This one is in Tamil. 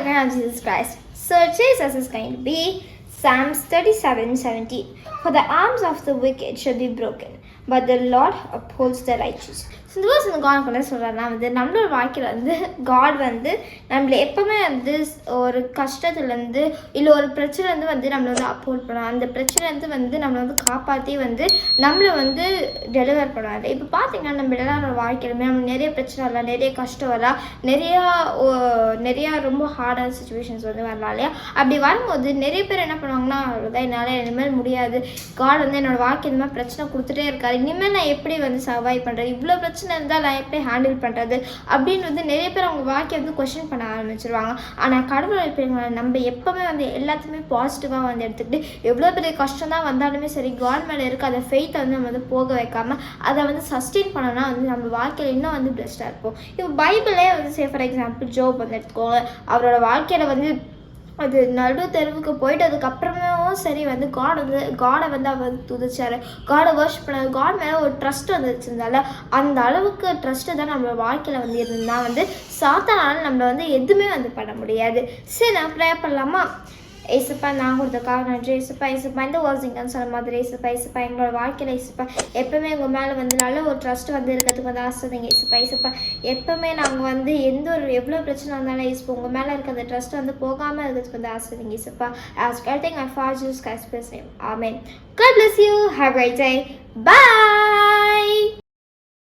again on Jesus Christ. So Jesus is going to be Psalms 37 17. For the arms of the wicked shall be broken, but the Lord upholds the righteous. சிந்துவாஸ் இந்த வந்து காட் கொண்டு சொல்கிறாருன்னா வந்து நம்மளோட வாழ்க்கையில் வந்து காட் வந்து நம்மளை எப்போவுமே வந்து ஒரு கஷ்டத்துலேருந்து இல்லை ஒரு பிரச்சனைலேருந்து வந்து நம்மளை வந்து அப்போர்ட் பண்ணலாம். அந்த பிரச்சனைலேருந்து வந்து நம்மளை வந்து காப்பாற்றி வந்து நம்மளை வந்து டெலிவர் பண்ணுவார் இப்போ பார்த்தீங்கன்னா நம்ம எல்லாரோட வாழ்க்கையிலுமே நம்ம நிறைய பிரச்சனை வரலாம் நிறைய கஷ்டம் வரலாம் நிறையா ஓ- நிறையா ரொம்ப ஹார்டான சுச்சுவேஷன்ஸ் வந்து வரலாம் இல்லையா? அப்படி வரும்போது நிறைய பேர் என்ன பண்ணுவாங்கன்னா அவ்வளோதான் என்னால் இனிமேல் முடியாது. காட் வந்து என்னோடய வாழ்க்கை இந்த மாதிரி பிரச்சனை கொடுத்துட்டே இருக்காரு. இனிமேல் நான் எப்படி வந்து சர்வை பண்ணுறேன் இவ்வளோ பிரச்சனை இருந்தால் நான் எப்படி ஹேண்டில் பண்ணுறது அப்படின்னு வந்து நிறைய பேர் அவங்க வாழ்க்கையை வந்து கொஷின் பண்ண ஆரம்பிச்சிருவாங்க. ஆனால் கடவுள் பிள்ளைங்களை நம்ம எப்போவுமே வந்து எல்லாத்தையுமே பாசிட்டிவாக வந்து எடுத்துக்கிட்டு எவ்வளோ பெரிய கஷ்டம் தான் வந்தாலுமே சரி காட் மேலே இருக்க அந்த ஃபெய்த்தை வந்து நம்ம வந்து போக வைக்காமல் அதை வந்து சஸ்டெயின் பண்ணோம்னா வந்து நம்ம வாழ்க்கையில் இன்னும் வந்து பெஸ்ட்டாக இருப்போம். இப்போ பைபிளே வந்து சே ஃபார் எக்ஸாம்பிள் ஜோப் வந்து எடுத்துக்கோங்க. அவரோட வாழ்க்கையில் வந்து அது நடு தெருவுக்கு போயிட்டு அதுக்கப்புறமே சரி வந்து காட் வந்து காடை வந்து அவர் துதிச்சாரு. காடை வர்ஷிப் பண்ண காட் மேலே ஒரு ட்ரஸ்ட் வந்து வச்சிருந்தால அந்த அளவுக்கு ட்ரஸ்ட்டு தான் நம்ம வாழ்க்கையில் வந்து இருந்தால் வந்து சாத்தானால நம்மளை வந்து எதுவுமே வந்து பண்ண முடியாது. சரி நான் ப்ரே பண்ணலாமா? ஏசப்பா நான் கொடுத்தக்காக நன்றி ஏசப்பா ஏசப்பா இந்த வாசிங்கன்னு சொன்ன மாதிரி ஏசப்பா ஏசப்பா எங்களோட வாழ்க்கையில் ஏசப்பா எப்பவுமே உங்கள் மேலே வந்து நல்ல ஒரு ட்ரஸ்ட் வந்து இருக்கிறதுக்கு வந்து ஆசைங்க ஏசப்பா ஏசப்பா எப்பவுமே நாங்கள் வந்து எந்த ஒரு எவ்வளோ பிரச்சனை வந்தாலும் ஏசப்பா உங்கள் மேலே இருக்க அந்த ட்ரஸ்ட் வந்து போகாமல் இருக்கிறதுக்கு வந்து ஆசைங்க ஏசப்பா as getting I for Jesus கஸ்பஸ் name amen God bless you. Have a great day. Bye.